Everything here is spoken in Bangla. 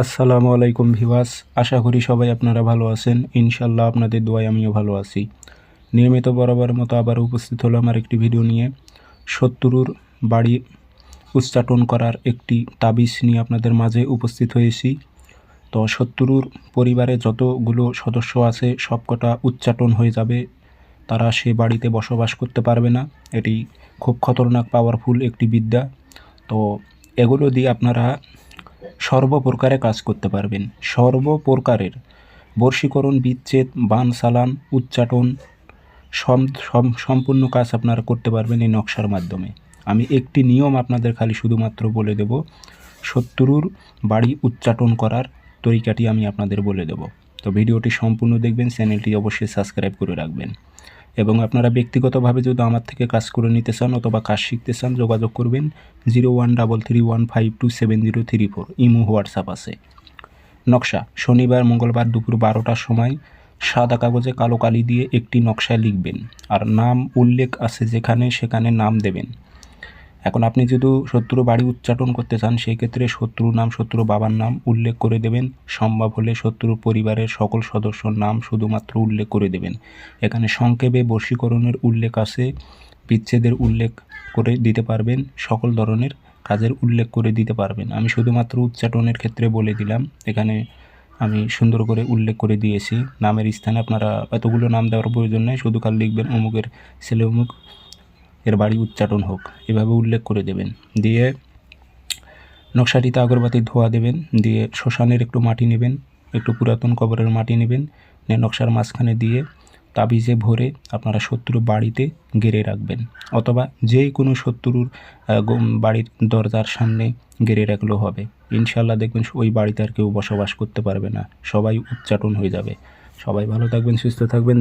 আসসালামু আলাইকুম ভিওয়াস আশা করি সবাই আপনারা ভালো আছেন। ইনশাল্লাহ আপনাদের দোয়ায় আমিও ভালো আছি। নিয়মিত বরাবর মতো আবার উপস্থিত হলাম আর একটি ভিডিও নিয়ে। শত্রুর বাড়ি উচ্চাটন করার একটি তাবিজ নিয়ে আপনাদের মাঝে উপস্থিত হয়েছি। তো শত্রুর পরিবারে যতগুলো সদস্য আছে, সবকটা উচ্চাটন হয়ে যাবে। তারা সে বাড়িতে বসবাস করতে পারবে না। এটি খুব খতরনাক পাওয়ারফুল একটি বিদ্যা। তো এগুলো দিয়ে আপনারা সর্বপ্রকারে কাজ করতে পারবেন। সর্বপ্রকারের। বর্ষীকরণ, বিচ্ছেদ, বান সালান উচ্চাটন সম- সম- সম্পূর্ণ কাজ আপনারা করতে পারবেন এই নকশার মাধ্যমে। আমি একটি নিয়ম আপনাদের খালি শুধুমাত্র বলে দেব। শত্রুর বাড়ি উচ্চাটন করার তরিকাটি আমি আপনাদের বলে দেব। তো ভিডিওটি সম্পূর্ণ দেখবেন, চ্যানেলটি অবশ্যই সাবস্ক্রাইব করে রাখবেন। এবং আপনারা ব্যক্তিগতভাবে যদি আমার থেকে কাজ করে নিতে চান অথবা কাজ শিখতে চান, যোগাযোগ করবেন zero one double three one five two seven zero three four. Imo, WhatsApp আছে। নকশা, শনিবার, মঙ্গলবার দুপুর বারোটার সময় সাদা কাগজে কালো কালি দিয়ে একটি নকশা লিখবেন। আর নাম, উল্লেখ আছে যেখানে, সেখানে নাম দেবেন। এখন আপনি যদি শত্রু বাড়ি উচ্চাটন করতে চান সেই ক্ষেত্রে শত্রু নাম শত্রু বাবার নাম উল্লেখ করে দেবেন। সম্ভব হলে শত্রু পরিবারের সকল সদস্যর নাম শুধুমাত্র উল্লেখ করে দেবেন। এখানে সংক্ষেপে বশীকরণের উল্লেখ আছে, বিচ্ছেদের উল্লেখ করে দিতে পারবেন, সকল ধরনের কাজের উল্লেখ করে দিতে পারবেন। আমি শুধুমাত্র উচ্চাটনের ক্ষেত্রে বলে দিলাম, এখানে আমি সুন্দর করে উল্লেখ করে দিয়েছি। নামের স্থানে আপনারা এতগুলো নাম দেওয়ার প্রয়োজন নেই, শুধু কাল লিখবেন অমুকের ছেলে অমুক এর বাড়ি উচ্চাটন হোক, এভাবে উল্লেখ করে দেবেন। দিয়ে নকশাটিতে আগরবাতি ধোয়া দেবেন, দিয়ে শ্মশানের একটু মাটি নেবেন, একটু পুরাতন কবরের মাটি নেবেন, নিয়ে নকশার মাঝখানে দিয়ে তাবিজে ভরে আপনারা শত্রু বাড়িতে গেড়ে রাখবেন। অথবা যে কোনো শত্রুর বাড়ির দরজার সামনে গেড়ে রাখলেও হবে। ইনশাল্লাহ দেখবেন ওই বাড়িতে আর কেউ বসবাস করতে পারবে না। সবাই উচ্চাটন হয়ে যাবে। সবাই ভালো থাকবেন, সুস্থ থাকবেন